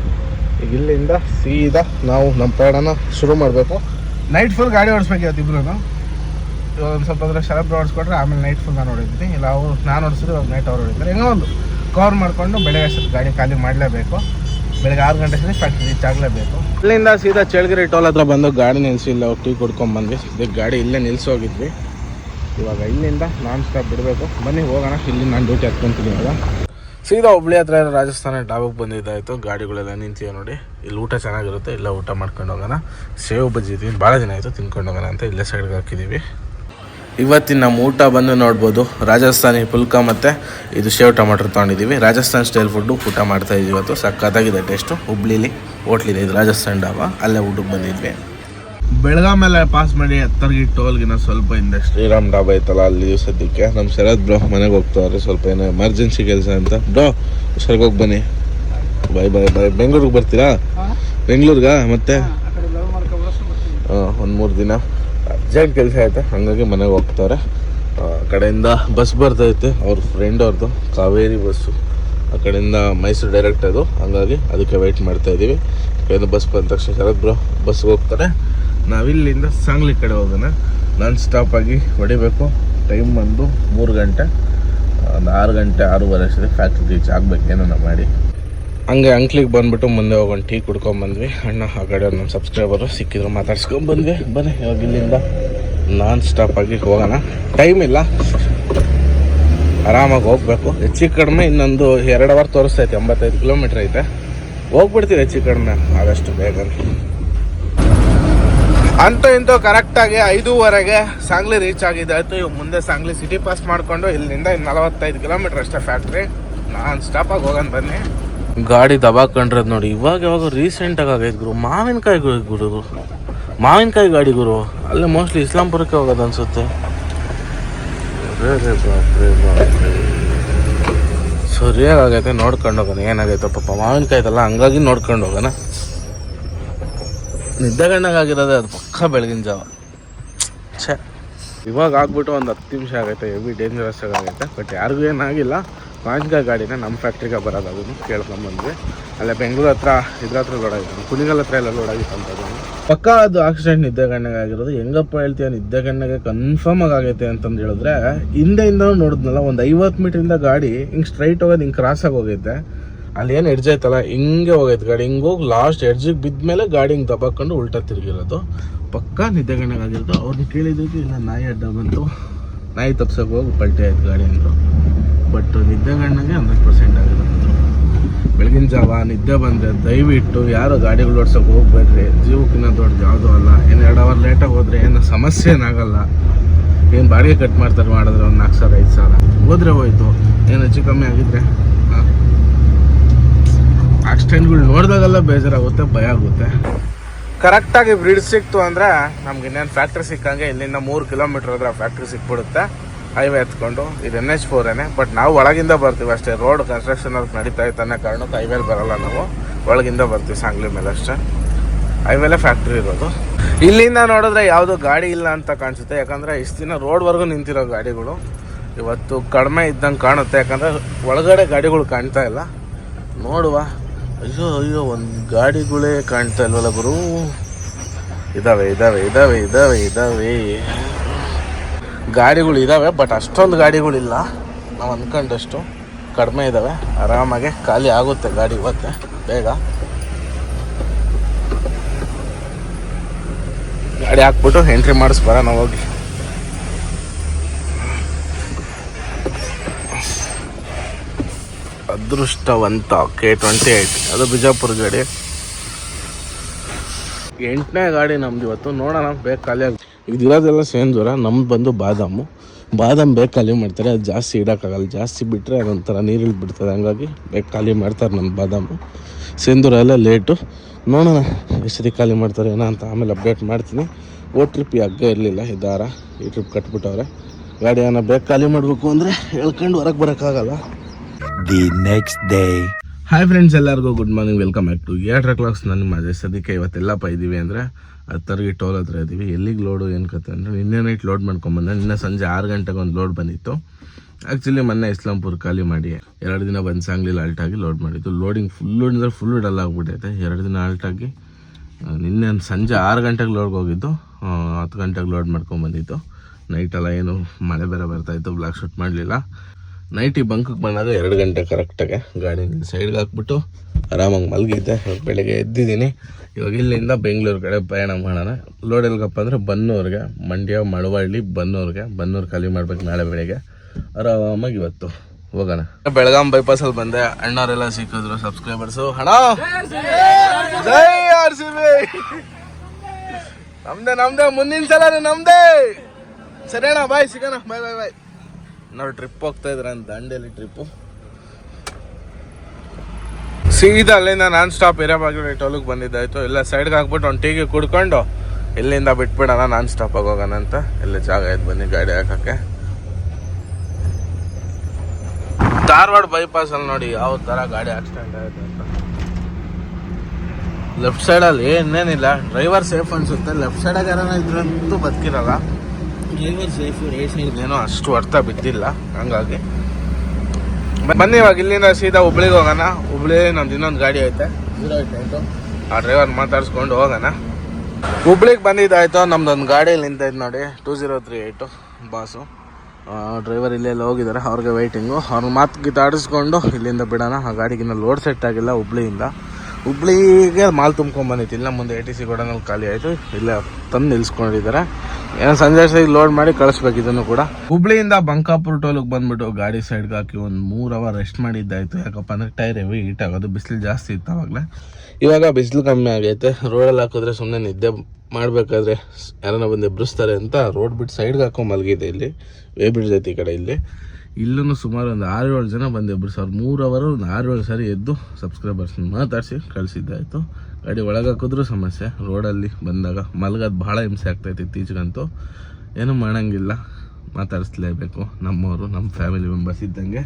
ಈಗ ಇಲ್ಲಿಂದ ಸೀದಾ ನಾವು ನಮ್ಮ ಪ್ರಯಾಣನ ಶುರು ಮಾಡಬೇಕು. ನೈಟ್ ಫುಲ್ ಗಾಡಿ ಓಡಿಸ್ಬೇಕು ಇಬ್ರು ಇವಾಗ ಒಂದು ಸ್ವಲ್ಪ ಅಂದ್ರೆ ಶರಬ್ ಓಡಿಸ್ಕೊಟ್ರೆ ಆಮೇಲೆ ನೈಟ್ ಫುಲ್ ನಾನು ಹೊಡಿತೀನಿ ಇಲ್ಲ, ಅವರು ನಾನು ಹೊಡಿಸಿದ್ರು ಇವಾಗ ನೈಟ್ ಅವ್ರು ಹೊಡಿತಾರೆ ಏನೋ ಒಂದು ಕವರ್ ಮಾಡಿಕೊಂಡು ಬೆಳಗ್ಗೆ ಅಷ್ಟೊತ್ತು ಗಾಡಿ ಖಾಲಿ ಮಾಡಲೇಬೇಕು. ಬೆಳಗ್ಗೆ ಆರು ಗಂಟೆ ಫ್ಯಾಕ್ಟ್ರಿ ರೀಚ್ ಆಗಲೇಬೇಕು ಇಲ್ಲಿಂದ ಸೀದಾ ಚಳಗಿರಿ ಟೋಲ್ ಹತ್ರ ಬಂದು ಗಾಡಿ ನಿಲ್ಲಿಸಿ ಇಲ್ಲ ಟೀ ಕುಡ್ಕೊಂಡ್ ಬಂದ್ವಿ. ಇದಕ್ಕೆ ಗಾಡಿ ಇಲ್ಲೇ ನಿಲ್ಸೋಗಿದ್ವಿ. ಇವಾಗ ಇಲ್ಲಿಂದ ನಾನ್ ಸ್ಟಾಪ್ ಬಿಡಬೇಕು. ಬನ್ನಿ, ಹೋಗೋಣ. ಇಲ್ಲಿ ನಾನು ಡ್ಯೂಟಿ ಹತ್ಕೊಂತೀನಿ ಇವಾಗ. ಸೀದಾ ಹುಬ್ಳಿ ಹತ್ರ ರಾಜಸ್ಥಾನ ಡಾಬಾಗೆ ಬಂದಿದ್ದಾಯಿತು. ಗಾಡಿಗಳೆಲ್ಲ ನಿಂತಿವೆ ನೋಡಿ. ಇಲ್ಲಿ ಊಟ ಚೆನ್ನಾಗಿರುತ್ತೆ. ಇಲ್ಲ ಊಟ ಮಾಡ್ಕೊಂಡು ಹೋಗೋಣ. ಸೇವ್ ಬಜ್ಜಿ ಭಾಳ ದಿನ ಆಯಿತು ತಿನ್ಕೊಂಡು ಹೋಗೋಣ ಅಂತ ಇಲ್ಲೇ ಸೈಡ್ಗೆ ಹಾಕಿದ್ದೀವಿ ಇವತ್ತಿನ ನಮ್ಮ ಊಟ ಬಂದು ನೋಡ್ಬೋದು. ರಾಜಸ್ಥಾನಿ ಪುಲ್ಕ ಮತ್ತು ಇದು ಶೇವ್ ಟೊಮಾಟೊ ತೊಗೊಂಡಿದ್ದೀವಿ. ರಾಜಸ್ಥಾನ್ ಸ್ಟೈಲ್ ಫುಡ್ಡು ಊಟ ಮಾಡ್ತಾ ಇದ್ದೀವಿ ಇವತ್ತು. ಸಕ್ಕತ್ತಾಗಿದೆ ಟೇಸ್ಟು. ಹುಬ್ಳಿಲಿ ಹೋಟ್ಲಿದೆ ಇದು. ರಾಜಸ್ಥಾನ್ ಡಾಬಾ. ಅಲ್ಲೇ ಊಟಕ್ಕೆ ಬಂದಿದ್ವಿ. ಬೆಳಗಾಂ ಮೇಲೆ ಪಾಸ್ ಮಾಡಿ ಹತ್ತರ್ಗಿ ಟೋಲ್ಗಿನ ಸ್ವಲ್ಪ ಹಿಂದೆ ಶ್ರೀರಾಮ್ ಡಾಬಾ ಐತಲ್ಲ ಅಲ್ಲಿ ಸದ್ಯಕ್ಕೆ. ನಮ್ಮ ಶರತ್ ಬ್ರೋ ಮನೆಗೆ ಹೋಗ್ತಾವ್ರೆ. ಸ್ವಲ್ಪ ಏನೋ ಎಮರ್ಜೆನ್ಸಿ ಕೆಲಸ ಅಂತ. ಬ್ರೋ ಹುಷಾರಿಗೆ ಹೋಗಿ ಬನ್ನಿ. ಬಾಯ್ ಬಾಯ್ ಬಾಯ್. ಬೆಂಗಳೂರಿಗೆ ಬರ್ತೀರಾ? ಬೆಂಗಳೂರ್ಗಾ? ಮತ್ತೆ? ಒಂದು ಮೂರು ದಿನ. ಅರ್ಜೆಂಟ್ ಕೆಲಸ ಐತೆ, ಹಾಗಾಗಿ ಮನೆಗೆ ಹೋಗ್ತಾರೆ. ಕಡೆಯಿಂದ ಬಸ್ ಬರ್ತೈತೆ, ಅವ್ರ ಫ್ರೆಂಡ್ ಅವ್ರದ್ದು ಕಾವೇರಿ ಬಸ್ಸು ಆ ಕಡೆಯಿಂದ ಮೈಸೂರು ಡೈರೆಕ್ಟ್ ಅದು, ಹಂಗಾಗಿ ಅದಕ್ಕೆ ವೆಯ್ಟ್ ಮಾಡ್ತಾ ಇದ್ದೀವಿ ಕಡೆಯಿಂದ ಬಸ್ ಬಂದ ತಕ್ಷಣ ಶರತ್ ಬ್ರೋ ಬಸ್ಗೆ ಹೋಗ್ತಾರೆ. ನಾವಿಲ್ಲಿಂದ ಸಾಂಗ್ಲಿ ಕಡೆ ಹೋಗೋಣ. ನಾನ್ ಆಗಿ ಹೊಡಿಬೇಕು. ಟೈಮ್ ಬಂದು ಮೂರು ಗಂಟೆ, ಒಂದು ಆರು ಗಂಟೆ, ಆರೂವರೆ ಅಷ್ಟೇ ಫ್ಯಾಕ್ಟ್ರಿ ರೀಚ್ ಆಗ್ಬೇಕು ಏನನ್ನ ಮಾಡಿ. ಹಂಗೆ ಅಂಕ್ಲಿಗೆ ಬಂದ್ಬಿಟ್ಟು ಮುಂದೆ ಹೋಗೋಣ, ಟೀ ಕುಡ್ಕೊಂಡ್ ಬಂದ್ವಿ. ಅಣ್ಣ, ಆ ಕಡೆ ನಮ್ಮ ಸಬ್ಸ್ಕ್ರೈಬರು ಸಿಕ್ಕಿದ್ರು ಮಾತಾಡ್ಸ್ಕೊಂಡು ಬಂದ್ವಿ. ಬನ್ನಿ, ಇವಾಗ ಇಲ್ಲಿಂದ ನಾನ್ ಸ್ಟಾಪ್ ಆಗಿ ಹೋಗೋಣ. ಟೈಮ್ ಇಲ್ಲ. ಆರಾಮಾಗಿ ಹೋಗಬೇಕು. ಹೆಚ್ಚು ಕಡಿಮೆ ಇನ್ನೊಂದು ಎರಡು ಅವರ್ ತೋರಿಸ್ತೈತೆ, ಎಂಬತ್ತೈದು ಕಿಲೋಮೀಟ್ರ್ ಐತೆ. ಹೋಗ್ಬಿಡ್ತೀವಿ ಹೆಚ್ಚು ಕಡಿಮೆ, ಆದಷ್ಟು ಬೇಗ. ಅಂತೂ ಇಂತೂ ಕರೆಕ್ಟಾಗಿ ಐದೂವರೆಗೆ ಸಾಂಗ್ಲಿ ರೀಚ್ ಆಗಿದೆ. ಆಯಿತು ಇವಾಗ ಮುಂದೆ ಸಾಂಗ್ಲಿ ಸಿಟಿ ಪಾಸ್ ಮಾಡ್ಕೊಂಡು ಇಲ್ಲಿಂದ ಇನ್ನು ನಲವತ್ತೈದು ಕಿಲೋಮೀಟರ್ ಅಷ್ಟೇ ಫ್ಯಾಕ್ಟ್ರಿ ನಾನು ಸ್ಟಾಪಾಗಿ ಹೋಗೋಣ, ಬನ್ನಿ. ಗಾಡಿ ದಬಾಕೊಂಡ್ರದ್ ನೋಡಿ, ಇವಾಗ ಯಾವಾಗ ರೀಸೆಂಟಾಗಿ ಆಗೈತೆ ಗುರು. ಮಾವಿನಕಾಯಿ ಗುರು ಮಾವಿನಕಾಯಿ ಗಾಡಿ ಗುರು. ಅಲ್ಲೇ ಮೋಸ್ಟ್ಲಿ ಇಸ್ಲಾಂಪುರಕ್ಕೆ ಹೋಗೋದು ಅನ್ಸುತ್ತೆ. ಸರಿಯಾಗಿ ಆಗೈತೆ, ನೋಡ್ಕೊಂಡು ಹೋಗೋಣ. ಏನಾಗೈತೆ ಪಾಪ, ಮಾವಿನಕಾಯಿ ಇದಲ್ಲ ಹಂಗಾಗಿ ನೋಡ್ಕೊಂಡು ಹೋಗೋಣ. ನಿದ್ದೆಗಣ್ಣಾಗಿರೋದೇ ಅದು ಪಕ್ಕ ಬೆಳಗಿನ ಜಾವ. ಛೇ. ಇವಾಗ ಆಗ್ಬಿಟ್ಟು ಒಂದು ಹತ್ತು ನಿಮಿಷ ಆಗೈತೆ, ಹೆವಿ ಡೇಂಜರಸ್ ಆಗೈತೆ ಬಟ್ ಯಾರಿಗೂ ಏನಾಗಿಲ್ಲ ಮಾವಿನಕಾಯಿ ಗಾಡಿನ ನಮ್ಮ ಫ್ಯಾಕ್ಟ್ರಿಗೆ ಬರೋದು ಅದನ್ನು ಕೇಳ್ಕೊಂಬಂದ್ವಿ. ಅಲ್ಲೇ ಬೆಂಗಳೂರು ಹತ್ರ, ಇದ್ರ ಹತ್ರ ಲೋಡ್ ಆಗಿತ್ತು. ಕುಣಿಗಲ್ ಹತ್ರ ಎಲ್ಲ ಲೋಡ್ ಆಗಿತ್ತು ಅಂತ ಪಕ್ಕ ಅದು ಆಕ್ಸಿಡೆಂಟ್ ನಿದ್ದೆಗಣ್ಣಗೆ ಆಗಿರೋದು. ಹೆಂಗಪ್ಪ ಹೇಳ್ತೀಯ ನಿದ್ದೆಗಣ್ಣಗೆ ಕನ್ಫರ್ಮ್ ಆಗಿ ಆಗೈತೆ ಅಂತಂದು ಹೇಳಿದ್ರೆ ಹಿಂದೆಯಿಂದ ನೋಡಿದ್ನಲ್ಲ, ಒಂದು ಐವತ್ತು ಮೀಟ್ರಿಂದ ಗಾಡಿ ಹಿಂಗೆ ಸ್ಟ್ರೈಟ್ ಹೋಗೋದು, ಹಿಂಗೆ ಕ್ರಾಸ್ ಆಗಿ ಹೋಗೈತೆ. ಅಲ್ಲಿ ಏನು ಎಡ್ಜ್ ಐತಲ್ಲ ಹಿಂಗೆ ಹೋಗೈತೆ ಗಾಡಿ. ಹಿಂಗೆ ಹೋಗಿ ಲಾಸ್ಟ್ ಎಡ್ಜಿಗೆ ಬಿದ್ಮೇಲೆ ಗಾಡಿ ಹಿಂಗೆ ದಬಾಕೊಂಡು ಉಲ್ಟಾ ತಿರುಗಿರೋದು. ಪಕ್ಕ ನಿದ್ದೆಗಣ್ಣಗಾಗಿರೋದು ಅವ್ರನ್ನ ಕೇಳಿದ್ದಕ್ಕೆ ಇಲ್ಲ ನಾಯಿ ಅಡ್ಡ ಬಂತು. ನಾಯಿ ತಪ್ಸೋಕೆ ಹೋಗಿ, ಪಲ್ಟಿ ಆಯ್ತು ಗಾಡಿ ಅಂದರು. ಬಟ್ ನಿದ್ದೆಗಣ್ಣಗೆ ಹಂಡ್ರೆಡ್ ಪರ್ಸೆಂಟ್ ಆಗಿರೋದು ಬೆಳಗಿನ ಜಾವ ನಿದ್ದೆ ಬಂದರೆ ದಯವಿಟ್ಟು ಯಾರು ಗಾಡಿಗಳು ಓಡಿಸೋಕೆ ಹೋಗ್ಬೇಡ್ರಿ. ಜೀವಕ್ಕಿನ್ನ ದೊಡ್ಡ ಯಾವುದೂ ಅಲ್ಲ. ಏನು ಎರಡು ಅವರ್ ಲೇಟಾಗಿ ಹೋದರೆ ಏನು ಸಮಸ್ಯೆ ಏನಾಗಲ್ಲ. ಏನು ಬಾಡಿಗೆ ಕಟ್ ಮಾಡ್ತಾರೆ ಮಾಡಿದ್ರೆ ಒಂದು ನಾಲ್ಕು ಸಾವಿರ, ಐದು ಸಾವಿರ. ಹೋದ್ರೆ ಹೋಯ್ತು. ಏನು ಹೆಚ್ಚು ಕಮ್ಮಿ ಆಗಿದ್ರೆ? ಆಕ್ಸಿಡೆಂಟ್ಗಳು ನೋಡಿದಾಗೆಲ್ಲ ಬೇಜಾರಾಗುತ್ತೆ, ಭಯ ಆಗುತ್ತೆ. ಕರೆಕ್ಟಾಗಿ ಬ್ರಿಡ್ಜ್ ಸಿಕ್ತು ಅಂದರೆ ನಮ್ಗೆ ಇನ್ನೇನು ಫ್ಯಾಕ್ಟ್ರಿ ಸಿಕ್ಕಂಗೆ ಇಲ್ಲಿಂದ ಮೂರು ಕಿಲೋಮೀಟ್ರ್ ಹತ್ರ ಫ್ಯಾಕ್ಟ್ರಿ ಸಿಕ್ಬಿಡುತ್ತೆ. ಹೈವೇ ಎತ್ಕೊಂಡು, ಇದು ಎನ್ ಎಚ್ ಫೋರೇನೆ ಬಟ್ ನಾವು ಒಳಗಿಂದ ಬರ್ತೀವಿ ಅಷ್ಟೇ. ರೋಡ್ ಕನ್ಸ್ಟ್ರಕ್ಷನ್ ಅಲ್ಲಿ ನಡೀತಾ ಇತ್ತು ಅನ್ನೋ ಕಾರಣಕ್ಕೆ ಹೈವೇಲಿ ಬರಲ್ಲ ನಾವು. ಒಳಗಿಂದ ಬರ್ತೀವಿ ಸಾಂಗ್ಲಿ ಮೇಲೆ ಅಷ್ಟೇ. ಹೈವೇಲೆ ಫ್ಯಾಕ್ಟ್ರಿ ಇರೋದು. ಇಲ್ಲಿಂದ ನೋಡಿದ್ರೆ ಯಾವುದು ಗಾಡಿ ಇಲ್ಲ ಅಂತ ಕಾಣಿಸುತ್ತೆ. ಯಾಕಂದರೆ ಇಷ್ಟು ದಿನ ರೋಡ್ವರೆಗೂ ನಿಂತಿರೋ ಗಾಡಿಗಳು ಇವತ್ತು ಕಡಿಮೆ ಇದ್ದಂಗೆ ಕಾಣುತ್ತೆ. ಯಾಕಂದರೆ ಒಳಗಡೆ ಗಾಡಿಗಳು ಕಾಣ್ತಾ ಇಲ್ಲ. ನೋಡುವ. ಅಯ್ಯೋ ಅಯ್ಯೋ, ಒಂದು ಗಾಡಿಗಳೇ ಕಾಣ್ತಾ ಇಲ್ವಲ್ಲ ಗುರು? ಇದಾವೆ ಇದಾವೆ ಇದಾವೆ ಇದಾವೆ ಇದಾವೆ. ಗಾಡಿಗಳು ಇದ್ದಾವೆ ಬಟ್ ಅಷ್ಟೊಂದು ಗಾಡಿಗಳಿಲ್ಲ. ನಾವು ಅಂದ್ಕೊಂಡಷ್ಟು ಕಡಿಮೆ ಇದ್ದಾವೆ ಆರಾಮಾಗಿ ಖಾಲಿ ಆಗುತ್ತೆ ಗಾಡಿ ಇವತ್ತೆ ಬೇಗ. ಗಾಡಿ ಹಾಕ್ಬಿಟ್ಟು ಎಂಟ್ರಿ ಮಾಡಿಸ್ಬಾರ ನಾವು ಹೋಗಿ. ಅದೃಷ್ಟವಂತ ಕೆ ಟ್ವೆಂಟಿ ಏಯ್ಟ್ ಅದು ಬಿಜಾಪುರ ಗಾಡಿ. ಎಂಟನೇ ಗಾಡಿ ನಮ್ದು ಇವತ್ತು, ನೋಡೋಣ, ಬೇಗ ಖಾಲಿ ಆಗ ಇದಿರೋದೆಲ್ಲ ಸೇಂದೂರ ನಮ್ದು ಬಂದು ಬಾದಾಮು. ಬಾದಾಮಿ ಬೇಗ ಖಾಲಿ ಮಾಡ್ತಾರೆ ಅದು ಜಾಸ್ತಿ ಇಡೋಕ್ಕಾಗಲ್ಲ. ಜಾಸ್ತಿ ಬಿಟ್ಟರೆ ಅದೊಂಥರ ನೀರು ಇಳಿಬಿಡ್ತದೆ ಹಂಗಾಗಿ ಬೇಗ ಖಾಲಿ ಮಾಡ್ತಾರೆ ನಮ್ಮ ಬಾದಾಮು. ಸೇಂದೂರ ಎಲ್ಲ ಲೇಟು. ನೋಡೋಣ ಎಷ್ಟೊತ್ತಿಗೆ ಖಾಲಿ ಮಾಡ್ತಾರೆ ಏನೋ ಅಂತ ಆಮೇಲೆ ಅಪ್ಡೇಟ್ ಮಾಡ್ತೀನಿ. ಓ ಟ್ರಿಪ್ ಈ ಹಗ್ಗ ಇರಲಿಲ್ಲ ಈ ದಾರ ಈ ಟ್ರಿಪ್ ಕಟ್ಬಿಟ್ಟವ್ರೆ. ಗಾಡಿ ಏನೋ ಬೇಗ ಖಾಲಿ ಮಾಡಬೇಕು ಅಂದರೆ ಹೇಳ್ಕೊಂಡು ಹೊರಗೆ ಬರೋಕ್ಕಾಗಲ್ಲ. The next day hi friends ಎಲ್ಲರಿಗೂ good morning welcome back to ಏಟ್ರ ಕ್ಲಾಕ್ಸ್ ನನ್ನ ಮಜೆ ಸದ್ಯಕ್ಕೆ ಇವತ್ತೆಲ್ಲಪ್ಪ ಇದ್ದೀವಿ ಅಂದರೆ ಹತ್ತರ್ಗಿ ಟೋಲ್ ಹತ್ರ ಇದ್ದೀವಿ. ಎಲ್ಲಿಗೆ ಲೋಡು ಏನು ಕತೆ ಅಂದರೆ, ನಿನ್ನೆ ನೈಟ್ ಲೋಡ್ ಮಾಡ್ಕೊಂಬಂದೆ. ನಿನ್ನೆ ಸಂಜೆ ಆರು ಗಂಟೆಗೆ ಒಂದು ಲೋಡ್ ಬಂದಿತ್ತು. ಆ್ಯಕ್ಚುಲಿ ಮೊನ್ನೆ ಇಸ್ಲಾಂಪುರ್ ಖಾಲಿ ಮಾಡಿ, ಎರಡು ದಿನ ಬಂದು ಆಲ್ಟಾಗಿ ಆಲ್ಟ್ ಲೋಡ್ ಮಾಡಿದ್ದು. ಲೋಡಿಂಗ್ ಫುಲ್ಲು ಅಂದರೆ ಫುಲ್ಲು ಡಲ್ ಆಗಿಬಿಟ್ಟೈತೆ ಎರಡು ದಿನ ಆಲ್ಟಾಗಿ ನಿನ್ನೆ ಸಂಜೆ ಆರು ಗಂಟೆಗೆ ಲೋಡ್ಗೆ ಹೋಗಿದ್ದು. ಹತ್ತು ಗಂಟೆಗೆ ಲೋಡ್ ಮಾಡ್ಕೊಂಬಂದಿತ್ತು ನೈಟೆಲ್ಲ ಏನು ಮಳೆ ಬೇರೆ ಬರ್ತಾಯಿತ್ತು ಬ್ಲಾಕ್ ಶೂಟ್ ಮಾಡಲಿಲ್ಲ. ನೈಟಿ ಬಂಕಕ್ಕೆ ಬಂದಾಗ ಎರಡು ಗಂಟೆ ಕರೆಕ್ಟಾಗೆ ಗಾಡಿ ಸೈಡ್ಗೆ ಹಾಕ್ಬಿಟ್ಟು ಆರಾಮಾಗಿ ಮಲಗಿದ್ದೆ. ಬೆಳಗ್ಗೆ ಎದ್ದಿದ್ದೀನಿ. ಇವಾಗ ಇಲ್ಲಿಂದ ಬೆಂಗಳೂರು ಕಡೆ ಪ್ರಯಾಣ ಮಾಡೋಣ. ಲೋಡ್ ಎಲ್ಗಪ್ಪ ಅಂದರೆ ಬನ್ನೂರಿಗೆ, ಮಂಡ್ಯ, ಮಳವಳ್ಳಿ, ಬನ್ನೂರಿಗೆ. ಬನ್ನೂರು ಖಾಲಿ ಮಾಡ್ಬೇಕು ನಾಳೆ ಬೆಳಿಗ್ಗೆ. ಆರಾಮಾಗಿ ಇವತ್ತು ಹೋಗೋಣ. ಬೆಳಗಾಂ ಬೈಪಾಸಲ್ಲಿ ಬಂದೆ. ಅಣ್ಣವರೆಲ್ಲ ಸಿಕ್ಕಿದ್ರು ಸಬ್ಸ್ಕ್ರೈಬರ್ಸು ಹಣ! ನಮ್ದೇ ನಮ್ದೇ. ಮುಂದಿನ ಸಲ ನಮ್ದೇ. ಸರಿ ಅಣ್ಣ ಬಾಯ್ ಸಿಗೋಣ. ಬಾಯ್ ಬಾಯ್ ಬಾಯ್ ನಾವು ಟ್ರಿಪ್ ಹೋಗ್ತಾ ಇದ್ರ ದಂಡೇಲಿ ಟ್ರಿಪ್ಪು ಸೀದಾ ಅಲ್ಲಿಂದ ನಾನ್ ಸ್ಟಾಪ್ ಹಿರೇಬಾಗಿಲು ಟೋಲಿಗೆ ಬಂದಿದ್ದಾಯ್ತು ಎಲ್ಲ ಸೈಡ್ಗೆ ಹಾಕ್ಬಿಟ್ಟು ಒಂದು ಟೀಗೆ ಕುಡ್ಕೊಂಡು ಇಲ್ಲಿಂದ ಬಿಟ್ಬಿಡೋಣ ನಾನ್ ಸ್ಟಾಪ್ ಆಗಿ ಹೋಗೋಣ ಅಂತ. ಎಲ್ಲ ಜಾಗ ಆಯ್ತು ಬನ್ನಿ ಗಾಡಿ ಹಾಕಕ್ಕೆ. ಧಾರವಾಡ ಬೈಪಾಸ್ ಅಲ್ಲಿ ನೋಡಿ ಯಾವ ತರ ಗಾಡಿ ಆಕ್ಸಿಡೆಂಟ್ ಆಯ್ತು ಅಂತ. ಲೆಫ್ಟ್ ಸೈಡಲ್ಲಿ ಇನ್ನೇನಿಲ್ಲ. ಡ್ರೈವರ್ ಸೇಫ್ ಅನ್ಸುತ್ತೆ. ಲೆಫ್ಟ್ ಸೈಡ್ ಯಾರನ್ನ ಇದ್ರಂತೂ ಬದುಕಿರಲ್ಲ. ಡ್ರೈವರ್ ಸೇಫ್ ರೈಟ್ ಸೈಡ್ ಏನೋ ಅಷ್ಟು ಅರ್ಥ ಬಿದ್ದಿಲ್ಲ. ಹಂಗಾಗಿ ಬನ್ನಿ ಇವಾಗ ಇಲ್ಲಿಂದ ಸೀದಾ ಹುಬ್ಳಿಗೆ ಹೋಗೋಣ. ಹುಬ್ಳಿ ನಮ್ದು ಇನ್ನೊಂದು ಗಾಡಿ ಐತೆ. ಜೀರೋ ಏಟ್ ಎಂಟು ಆ ಡ್ರೈವರ್ ಮಾತಾಡ್ಸ್ಕೊಂಡು ಹೋಗೋಣ. ಹುಬ್ಳಿಗೆ ಬಂದಿದ್ದಾಯ್ತು ನಮ್ದೊಂದು ಗಾಡಿಯಲ್ಲಿ ನಿಂತೈತೆ ನೋಡಿ. Two zero three eight boss driver ಇಲ್ಲೆಲ್ಲ ಹೋಗಿದ್ದಾರೆ. ಅವ್ರಿಗೆ ವೆಯ್ಟಿಂಗು ಅವ್ರ ಮಾತು ಗಿತಾಡಿಸ್ಕೊಂಡು ಇಲ್ಲಿಂದ ಬಿಡೋಣ. ಆ ಗಾಡಿಗಿನ್ನ ಲೋಡ್ ಸೆಟ್ ಆಗಿಲ್ಲ ಹುಬ್ಳಿಯಿಂದ. ಹುಬ್ಳಿಗೆ ಮಾಲ್ ತುಂಬ್ಕೊಂಡ್ ಬಂದಿತ್ತು. ಇಲ್ಲ ಮುಂದೆ ಎ ಟಿ ಸಿ ಗೋಡನಲ್ಲಿ ಖಾಲಿ ಆಯಿತು. ಇಲ್ಲೇ ತಂದು ನಿಲ್ಸ್ಕೊಂಡಿದ್ದಾರೆ. ಏನೋ ಸಂಜೆ ಸೈಡ್ ಲೋಡ್ ಮಾಡಿ ಕಳಿಸ್ಬೇಕು ಇದನ್ನು ಕೂಡ. ಹುಬ್ಳಿಯಿಂದ ಬಂಕಾಪುರ ಟೋಲಿಗೆ ಬಂದ್ಬಿಟ್ಟು ಗಾಡಿ ಸೈಡ್ಗೆ ಹಾಕಿ ಒಂದು ಮೂರು ಅವರ್ ರೆಸ್ಟ್ ಮಾಡಿದ್ದಾಯ್ತು. ಯಾಕಪ್ಪ ಅಂದ್ರೆ ಟೈರ್ ಹೆವಿ ಹೀಟ್ ಆಗೋದು ಬಿಸಿಲು ಜಾಸ್ತಿ ಇತ್ತು ಅವಾಗಲೇ. ಇವಾಗ ಬಿಸಿಲು ಕಮ್ಮಿ ಆಗೈತೆ. ರೋಡಲ್ಲಿ ಹಾಕಿದ್ರೆ ಸುಮ್ಮನೆ ನಿದ್ದೆ ಮಾಡಬೇಕಾದ್ರೆ ಯಾರನ್ನ ಬಂದು ಎಬ್ಬಿಸ್ತಾರೆ ಅಂತ ರೋಡ್ ಬಿಟ್ಟು ಸೈಡ್ಗೆ ಹಾಕೊಂಡು ಮಲಗಿದೆ ಇಲ್ಲಿ. ವೇ ಬ್ರಿಡ್ಜ್ ಐತಿ ಈ ಕಡೆ ಇಲ್ಲಿ. ಇಲ್ಲೂ ಸುಮಾರು ಒಂದು ಆರು ಏಳು ಜನ ಬಂದಿಬ್ರು ಸರ್. ಮೂರು ಅವರು ಒಂದು ಆರು ಏಳು ಸಾರಿ ಎದ್ದು ಸಬ್ಸ್ಕ್ರೈಬರ್ಸ್ ಮಾತಾಡಿಸಿ ಕಳಿಸಿದ್ದಾಯಿತು ಗಾಡಿ ಒಳಗೆ ಹಾಕಿದ್ರು ಸಮಸ್ಯೆ. ರೋಡಲ್ಲಿ ಬಂದಾಗ ಮಲಗೋದು ಭಾಳ ಹಿಂಸೆ ಆಗ್ತೈತೆ ಇತ್ತೀಚೆಗಂತೂ. ಏನೂ ಮಾಡೋಂಗಿಲ್ಲ. ಮಾತಾಡಿಸ್ಲೇಬೇಕು. ನಮ್ಮವರು, ನಮ್ಮ ಫ್ಯಾಮಿಲಿ ಮೆಂಬರ್ಸ್ ಇದ್ದಂಗೆ.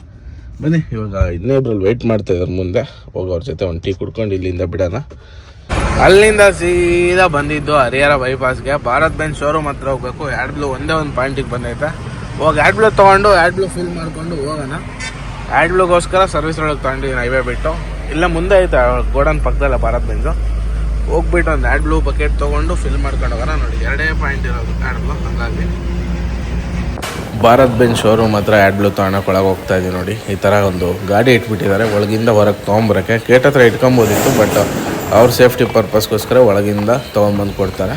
ಬನ್ನಿ, ಇವಾಗ ಇನ್ನೊಬ್ರಲ್ಲಿ ವೆಯ್ಟ್ ಮಾಡ್ತಾ ಇದ್ದಾರೆ ಮುಂದೆ. ಹೋಗೋರ ಜೊತೆ ಒಂದು ಟೀ ಕುಡ್ಕೊಂಡು ಇಲ್ಲಿಂದ ಬಿಡೋಣ. ಅಲ್ಲಿಂದ ಸೀದಾ ಬಂದಿದ್ದು ಹರಿಹರ ಬೈಪಾಸ್ಗೆ ಭಾರತ್ ಬೆಂಚ್ ಶೋರೂಮ್ ಹತ್ರ ಹೋಗ್ಬೇಕು. ಎರಡು ಒಂದೇ ಒಂದು ಪಾಯಿಂಟಿಗೆ ಬಂದೈತೆ. ಹೋಗಿ ಆ್ಯಡ್ ಬ್ಲೂ ತೊಗೊಂಡು ಆ್ಯಡ್ ಬ್ಲೂ ಫಿಲ್ ಮಾಡ್ಕೊಂಡು ಹೋಗೋಣ. ಆ್ಯಡ್ ಬ್ಲೂಗೋಸ್ಕರ ಸರ್ವಿಸ್ ಒಳಗೆ ತೊಗೊಂಡಿದ್ದೀನಿ ಹೈವೇ ಬಿಟ್ಟು. ಇಲ್ಲ, ಮುಂದೆ ಐತೆ ಗೋಡನ್ ಪಕ್ಕದಲ್ಲ ಭಾರತ್ ಬೆಂಗ್ ಹೋಗ್ಬಿಟ್ಟು ಒಂದು ಆ್ಯಡ್ ಬ್ಲೂ ಬಕೆಟ್ ತೊಗೊಂಡು ಫಿಲ್ ಮಾಡ್ಕೊಂಡು ಹೋಗೋಣ ನೋಡಿ. ಎರಡೇ ಪಾಯಿಂಟ್ ಇರೋದು ಆ್ಯಡ್ ಬ್ಲೂ ಹಂಗಾಗಿ ಭಾರತ್ ಬೆಂಚ್ ಶೋರೂಮ್ ಹತ್ರ ಆ್ಯಡ್ ಬ್ಲೂ ಒಳಗೆ ಹೋಗ್ತಾ ಇದ್ದೀವಿ ನೋಡಿ. ಈ ಥರ ಒಂದು ಗಾಡಿ ಇಟ್ಬಿಟ್ಟಿದ್ದಾರೆ. ಒಳಗಿಂದ ಹೊರಗೆ ತೊಗೊಂಬರಕ್ಕೆ. ಗೇಟ್ ಹತ್ರ ಇಟ್ಕೊಂಬೋದಿತ್ತು ಬಟ್ ಅವ್ರ ಸೇಫ್ಟಿ ಪರ್ಪಸ್ಗೋಸ್ಕರ ಒಳಗಿಂದ ತೊಗೊಂಬಂದು ಕೊಡ್ತಾರೆ.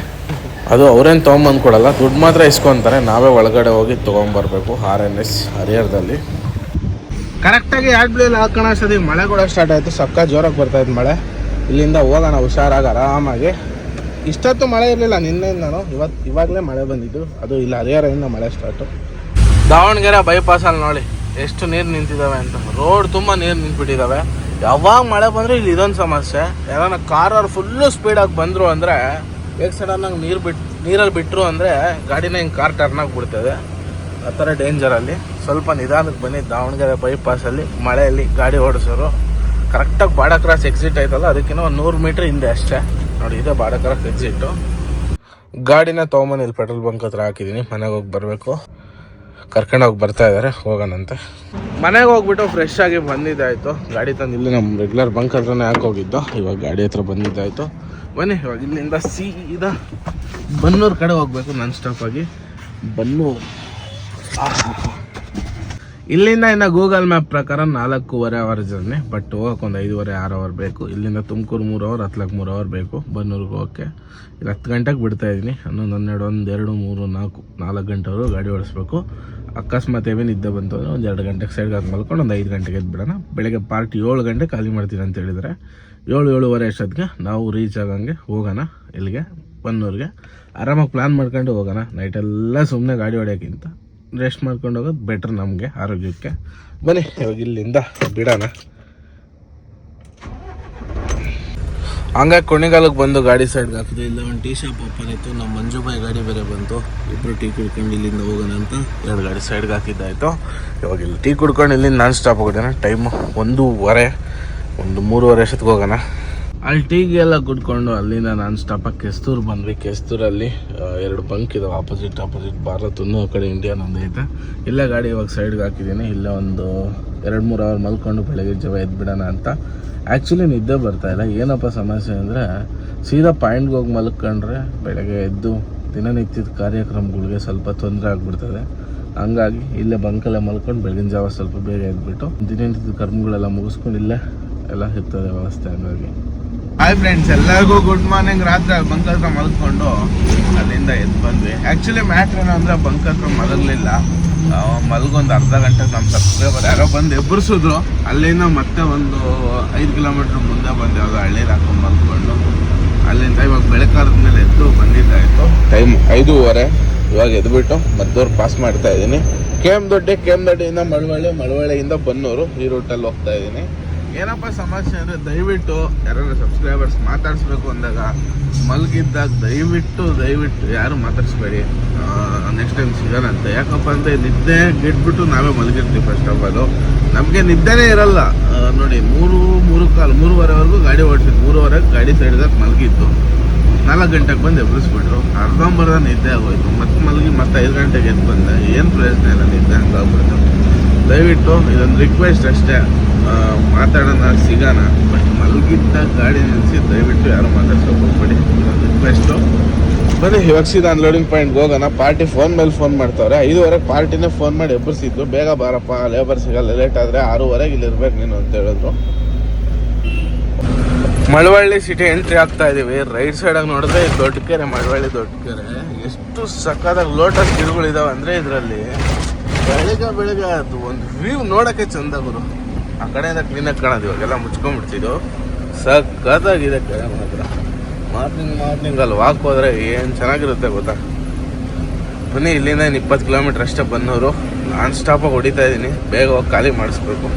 ಅದು ಅವ್ರೇನು ತೊಗೊಂಬಂದು ಕೊಡಲ್ಲ ದುಡ್ಡು ಮಾತ್ರ ಇಸ್ಕೊತಾರೆ, ನಾವೇ ಒಳಗಡೆ ಹೋಗಿ ತೊಗೊಂಬರ್ಬೇಕು ಆರ್ ಎನ್ ಎಸ್ ಹರಿಹರದಲ್ಲಿ. ಕರೆಕ್ಟಾಗಿ ಎರಡು ಬ್ಲೂ ಎಲ್ಲ ಹಾಕೋಣ ಸದಿ, ಮಳೆ ಕೂಡ ಸ್ಟಾರ್ಟ್ ಆಯಿತು, ಸಕ್ಕ ಜೋರಾಗಿ ಬರ್ತಾಯಿತ್ತು ಮಳೆ. ಇಲ್ಲಿಂದ ಹೋಗೋಣ ಹುಷಾರಾಗಿ, ಆರಾಮಾಗಿ. ಇಷ್ಟೊತ್ತು ಮಳೆ ಇರಲಿಲ್ಲ, ನಿನ್ನೆಯಿಂದನು ಇವತ್ತು ಇವಾಗಲೇ ಮಳೆ ಬಂದಿದ್ದು, ಅದು ಇಲ್ಲ, ಹರಿಹರದಿಂದ ಮಳೆ ಸ್ಟಾರ್ಟು ದಾವಣಗೆರೆ ಬೈಪಾಸಲ್ಲಿ ನೋಡಿ, ಎಷ್ಟು ನೀರು ನಿಂತಿದ್ದಾವೆ ಅಂತ. ರೋಡ್ ತುಂಬ ನೀರು ನಿಂತ್ಬಿಟ್ಟಿದ್ದಾವೆ ಯಾವಾಗ ಮಳೆ ಬಂದರೆ ಇಲ್ಲಿ ಇದೊಂದು ಸಮಸ್ಯೆ. ಯಾರನ್ನ ಕಾರವ್ರು ಫುಲ್ಲು ಸ್ಪೀಡಾಗಿ ಬಂದರು ಅಂದರೆ ಬೇಗ ಸಡನ್ನಾಗಿ ನೀರು ಬಿಟ್ಟು ನೀರಲ್ಲಿ ಬಿಟ್ಟರು ಅಂದರೆ ಗಾಡಿನ ಹಿಂಗೆ ಕಾರ್ ಟರ್ನ್ ಆಗಿಬಿಡ್ತದೆ ಆ ಥರ ಡೇಂಜರಲ್ಲಿ ಸ್ವಲ್ಪ ನಿಧಾನಕ್ಕೆ ಬನ್ನಿ, ದಾವಣಗೆರೆ ಬೈಪಾಸಲ್ಲಿ ಮಳೆಯಲ್ಲಿ ಗಾಡಿ ಓಡಿಸೋರು. ಕರೆಕ್ಟಾಗಿ ಬಾಡ ಕ್ರಾಸ್ ಎಕ್ಸಿಟ್ ಆಯ್ತಲ್ಲ ಅದಕ್ಕಿಂತ ಒಂದು ನೂರು ಮೀಟ್ರ್ ಹಿಂದೆ ಅಷ್ಟೇ. ನೋಡಿ, ಇದೆ ಬಾಡ ಕ್ರಾಸ್ ಎಕ್ಸಿಟ್ಟು ಗಾಡಿನ ತೊಗೊಂಬಂದು ಇಲ್ಲಿ ಪೆಟ್ರೋಲ್ ಬಂಕ್ ಹತ್ರ ಹಾಕಿದ್ದೀನಿ ಮನೆಗೆ ಹೋಗಿ ಬರಬೇಕು. ಕರ್ಕೊಂಡು ಹೋಗಿ ಬರ್ತಾ ಇದ್ದಾರೆ ಹೋಗೋಣಂತೆ ಮನೆಗೆ ಹೋಗ್ಬಿಟ್ಟು ಫ್ರೆಶ್ ಆಗಿ ಬಂದಿದ್ದಾಯ್ತು. ಗಾಡಿ ತಂದು ಇಲ್ಲಿ ನಮ್ಮ ರೆಗ್ಯುಲರ್ ಬಂಕ್ ಹತ್ರನೇ ಹಾಕೋಗಿದ್ದು ಇವಾಗ ಗಾಡಿ ಹತ್ರ ಬಂದಿದ್ದಾಯ್ತು. ಬನ್ನಿ, ಇವಾಗ ಇಲ್ಲಿಂದ ಸೀದಾ ಬನ್ನೂರು ಕಡೆ ಹೋಗ್ಬೇಕು ನಾನ್ ಸ್ಟಾಪ್ ಆಗಿ. ಬನ್ನೂರು. ಇಲ್ಲಿಂದ ಇನ್ನು ಗೂಗಲ್ ಮ್ಯಾಪ್ ಪ್ರಕಾರ ನಾಲ್ಕೂವರೆ ಅವರ್ ಜರ್ನಿ ಬಟ್ ಹೋಗಕ್ಕೆ ಒಂದು ಐದೂವರೆ, ಆರು ಅವರ್ ಬೇಕು. ಇಲ್ಲಿಂದ ತುಮಕೂರು ಮೂರು ಅವರ್ ಹತ್ಲಕ್ಕೆ ಮೂರು ಅವರ್ ಬೇಕು. ಬನ್ನೂರಿಗೆ ಹೋಗೋಕ್ಕೆ. ಇಲ್ಲಿ ಹತ್ತು ಗಂಟೆಗೆ ಬಿಡ್ತಾ ಇದ್ದೀನಿ ಹನ್ನೊಂದು, ಹನ್ನೆರಡು, ಒಂದು, ಎರಡು, ಮೂರು, ನಾಲ್ಕು ನಾಲ್ಕು ಗಂಟೆವರೆಗೂ ಗಾಡಿ ಓಡಿಸ್ಬೇಕು. ಅಕಸ್ಮಾತ್ ಏನೇ ನಿದ್ದೆ ಬಂತು ಅಂದರೆ ಒಂದು ಎರಡು ಗಂಟೆಗೆ ಸೈಡ್ಗೆ ಹಾಕಿ ಮಲ್ಕೊಂಡು ಒಂದು ಐದು ಗಂಟೆಗೆ ಎದ್ದು ಬಿಡೋಣ ಬೆಳಗ್ಗೆ ಪಾರ್ಟಿ ಏಳು ಗಂಟೆ ಖಾಲಿ ಮಾಡ್ತೀನಿ ಅಂತ ಹೇಳಿದರೆ ಏಳು ಏಳುವರೆ ಅಷ್ಟೊತ್ತಿಗೆ ನಾವು ರೀಚ್ ಆಗಂಗೆ ಹೋಗೋಣ ಇಲ್ಲಿಗೆ ಬನ್ನೂರಿಗೆ ಆರಾಮಾಗಿ ಪ್ಲ್ಯಾನ್ ಮಾಡ್ಕೊಂಡು ಹೋಗೋಣ. ನೈಟೆಲ್ಲ ಸುಮ್ಮನೆ ಗಾಡಿ ಹೊಡೆಯೋಕ್ಕಿಂತ ರೆಸ್ಟ್ ಮಾಡ್ಕೊಂಡು ಹೋಗೋದು ಬೆಟ್ರ್ ನಮಗೆ, ಆರೋಗ್ಯಕ್ಕೆ. ಬನ್ನಿ, ಇವಾಗ ಇಲ್ಲಿಂದ ಬಿಡೋಣ. ಹಂಗಾಗಿ ಕೊನೆಗಾಲಕ್ಕೆ ಬಂದು ಗಾಡಿ ಸೈಡ್ಗೆ ಹಾಕಿದೆ. ಇಲ್ಲ ಒಂದು ಟೀ ಶಾಪ್ ಓಪನ್ ಇತ್ತು. ನಮ್ಮ ಮಂಜುಬಾಯಿ ಗಾಡಿ ಬೇರೆ ಬಂತು. ಇಬ್ಬರು ಟೀ ಕುಡ್ಕೊಂಡು ಇಲ್ಲಿಂದ ಹೋಗೋಣ ಅಂತ ಎರಡು ಗಾಡಿ ಸೈಡ್ಗೆ ಹಾಕಿದ್ದಾಯಿತು. ಇವಾಗ ಇಲ್ಲಿ ಟೀ ಕುಡ್ಕೊಂಡು ಇಲ್ಲಿಂದ ನಾನ್ ಸ್ಟಾಪ್ ಹೋಗಿದ್ದೇನೆ ಟೈಮು ಒಂದೂವರೆ. ಒಂದು ಮೂರುವರೆ ವರ್ಷಕ್ಕೆ ಹೋಗೋಣ? ಅಲ್ಲಿ ಟೀಗೆ ಎಲ್ಲ ಕುಡ್ಕೊಂಡು ಅಲ್ಲಿಂದ ನಾನು ಸ್ಟಾಪಾಗಿ ಕೆಸ್ತೂರು ಬಂದ್ವಿ. ಕೆಸ್ತೂರಲ್ಲಿ ಎರಡು ಬಂಕ್ ಇದಾವೆ. ಆಪೋಸಿಟ್ ಆಪೋಸಿಟ್ ಭಾರತ್ ಒಂದು ಕಡೆ ಇಂಡಿಯಾ ನಂದು ಐತೆ. ಇಲ್ಲೇ ಗಾಡಿ ಇವಾಗ ಸೈಡ್ಗೆ ಹಾಕಿದ್ದೀನಿ. ಇಲ್ಲೇ ಒಂದು ಎರಡು ಮೂರು ಅವರ್ ಮಲ್ಕೊಂಡು ಬೆಳಗ್ಗೆ ಜವ ಎದ್ದು ಬಿಡೋಣ ಅಂತ. ಆ್ಯಕ್ಚುಲಿ ನಿದ್ದೆ ಬರ್ತಾ ಇಲ್ಲ. ಏನಪ್ಪ ಸಮಸ್ಯೆ ಅಂದರೆ ಸೀದಾ ಪಾಯಿಂಟ್ಗೆ ಹೋಗಿ ಮಲ್ಕೊಂಡ್ರೆ ಬೆಳಗ್ಗೆ ಎದ್ದು ದಿನನಿತ್ಯದ ಕಾರ್ಯಕ್ರಮಗಳಿಗೆ ಸ್ವಲ್ಪ ತೊಂದರೆ ಆಗಿಬಿಡ್ತದೆ. ಹಂಗಾಗಿ ಇಲ್ಲೇ ಬಂಕಲ್ಲೇ ಮಲ್ಕೊಂಡು ಬೆಳಗಿನ ಜಾವ ಸ್ವಲ್ಪ ಬೇಗ ಎದ್ಬಿಟ್ಟು ದಿನನಿತ್ಯದ ಕರ್ಮಗಳೆಲ್ಲ ಮುಗಿಸ್ಕೊಂಡು ಇಲ್ಲೇ ಎಲ್ಲ ಸಿಗ್ತದೆ ವ್ಯವಸ್ಥೆ ಅನ್ನೋರಿಗೆ. ಹಾಯ್ ಫ್ರೆಂಡ್ಸ್ ಎಲ್ಲರಿಗೂ ಗುಡ್ ಮಾರ್ನಿಂಗ್ ರಾತ್ರಿ ಬಂಕ್ ಹತ್ರ ಮಲಗ್ಕೊಂಡು ಅಲ್ಲಿಂದ ಎದ್ದು ಬಂದ್ವಿ. ಆ್ಯಕ್ಚುಲಿ ಮ್ಯಾಟ್ರ್ ಏನು ಅಂದರೆ ಬಂಕ್ ಹತ್ರ ಮಲಗಲಿಲ್ಲ. ಮಲಗೊಂದು ಅರ್ಧ ಗಂಟೆ ನಮ್ಮ ಸಬ್ಸ್ಕ್ರೈಬರ್ ಯಾರೋ ಬಂದು ಎಬ್ಬರಿಸಿದ್ರು ಅಲ್ಲಿಂದ ಮತ್ತೆ ಒಂದು ಐದು ಕಿಲೋಮೀಟ್ರ್ ಮುಂದೆ ಬಂದು ಯಾವುದೋ ಹಳ್ಳಿಲಿ ಹಾಕೊಂಡು ಮಲ್ಕೊಂಡು ಅಲ್ಲಿಂದ ಇವಾಗ ಬೆಳಕಾರದ ಮೇಲೆ ಎದ್ದು ಬಂದಿದ್ದಾಯಿತು ಟೈಮ್ ಐದೂವರೆ. ಇವಾಗ ಎದ್ಬಿಟ್ಟು ಮದ್ದೂರು ಪಾಸ್ ಮಾಡ್ತಾ ಇದ್ದೀನಿ K M Doddi K M ದೊಡ್ಡಿಯಿಂದ Malavalli ಮಳವಳ್ಳಿಯಿಂದ ಬನ್ನೂರು ಈ ರೂಟಲ್ಲಿ ಹೋಗ್ತಾ ಇದ್ದೀನಿ ಏನಪ್ಪ ಸಮಸ್ಯೆ ಅಂದರೆ ದಯವಿಟ್ಟು ಯಾರಾದ್ರೂ ಸಬ್ಸ್ಕ್ರೈಬರ್ಸ್ ಮಾತಾಡಿಸ್ಬೇಕು ಅಂದಾಗ ಮಲಗಿದ್ದಾಗ ದಯವಿಟ್ಟು ದಯವಿಟ್ಟು ಯಾರು ಮಾತಾಡಿಸ್ಬೇಡಿ. ನೆಕ್ಸ್ಟ್ ಟೈಮ್ ಸಿಗೋಣಂತೆ ಯಾಕಪ್ಪ ಅಂದರೆ ನಿದ್ದೆ ಗಿಟ್ಬಿಟ್ಟು ನಾವೇ ಮಲಗಿರ್ತೀವಿ ಫಸ್ಟ್ ಆಫ್ ಆಲು ನಮಗೆ ನಿದ್ದೆನೇ ಇರಲ್ಲ. ನೋಡಿ, ಮೂರು ಮೂರು ಕಾಲು, ಮೂರುವರೆವರೆಗೂ ಗಾಡಿ ಓಡಿಸಿದ್ದು ಮೂರುವರೆಗೆ ಗಾಡಿ ಸೈಡ್ದಾಗ ಮಲಗಿತ್ತು ನಾಲ್ಕು ಗಂಟೆಗೆ ಬಂದು ಎಬ್ಬಿಸ್ಬಿಟ್ರು. ಅರ್ಧಂಬರ್ಧ ನಿದ್ದೆ ಆಗೋಯ್ತು. ಮತ್ತೆ ಮಲಗಿ ಮತ್ತೆ ಐದು ಗಂಟೆಗೆ ಎದ್ದು ಬಂದೆ. ಏನು ಪ್ರಯೋಜನ ಇಲ್ಲ ನಿದ್ದೆ ಹಂಗಾಗ್ಬಿಡ್ತು ದಯವಿಟ್ಟು ಇದೊಂದು ರಿಕ್ವೆಸ್ಟ್ ಅಷ್ಟೇ. ಮಾತಾಡೋಣ, ಸಿಗೋಣ. ಬಟ್ ಮಲಗಿದ್ದ ಗಾಡಿ ನಿಲ್ಲಿಸಿ ದಯವಿಟ್ಟು ಯಾರು ಮಾತಾಡ್ಸೋಕೆ ಹೋಗ್ಬೇಡಿ. ರಿಕ್ವೆಸ್ಟು ಬನ್ನಿ, ಇವಾಗ ಸೀದಾ ಅನ್ಲೋಡಿಂಗ್ ಪಾಯಿಂಟ್ಗೆ ಹೋಗೋಣ. ಪಾರ್ಟಿ ಫೋನ್ ಮೇಲೆ ಫೋನ್ ಮಾಡ್ತಾವ್ರೆ. ಐದುವರೆಗೆ ಪಾರ್ಟಿನೇ ಫೋನ್ ಮಾಡಿ ಎಬ್ಬರಿಸಿದ್ದು ಬೇಗ ಬಾರಪ್ಪ ಲೇಬರ್ ಸಿಗಲ್ಲ ಲೇಟ್ ಆದರೆ ಆರೂವರೆಗೆ ಇಲ್ಲಿ ಇರ್ಬೇಕು ನೀನು ಅಂತ ಹೇಳಿದ್ರು. ಮಳವಳ್ಳಿ ಸಿಟಿ ಎಂಟ್ರಿ ಆಗ್ತಾ ಇದೀವಿ. ರೈಟ್ ಸೈಡಾಗಿ ನೋಡಿದ್ರೆ ದೊಡ್ಡ ಕೆರೆ, ಮಳವಳ್ಳಿ ದೊಡ್ಡ ಕೆರೆ. ಎಷ್ಟು ಸಕ್ಕದಾಗ ಲೋಟಸ್ ಗಿಡಗಳಿದಾವೆ ಅಂದರೆ ಇದರಲ್ಲಿ. ಬೆಳಗ್ಗೆ ಬೆಳಗ್ಗೆ ಅದು ಒಂದು ವ್ಯೂ ನೋಡೋಕ್ಕೆ ಚಂದ ಗುರು. ಆ ಕಡೆಯಿಂದ ಕ್ಲೀನಾಗಿ ಕಾಣೋದು ಇವಾಗೆಲ್ಲ ಮುಚ್ಕೊಂಡ್ಬಿಡ್ತಿದ್ದು. ಸಕ್ಕತ್ತಾಗಿದೆ ಕೆರೆ ಮಾತ್ರ. ಮಾರ್ನಿಂಗ್ ಮಾರ್ನಿಂಗ್ ಅಲ್ಲಿ ವಾಕ್ ಹೋದ್ರೆ ಏನು ಚೆನ್ನಾಗಿರುತ್ತೆ ಗೊತ್ತಾ? ಬನ್ನಿ, ಇಲ್ಲಿಂದ ಇನ್ನು ಇಪ್ಪತ್ತು ಕಿಲೋಮೀಟ್ರ್ ಅಷ್ಟೇ ಬಂದವರು ನಾನ್ ಸ್ಟಾಪಾಗಿ ಹೊಡಿತಾ ಇದ್ದೀನಿ ಬೇಗ ಹೋಗಿ ಖಾಲಿ ಮಾಡಿಸ್ಬೇಕು.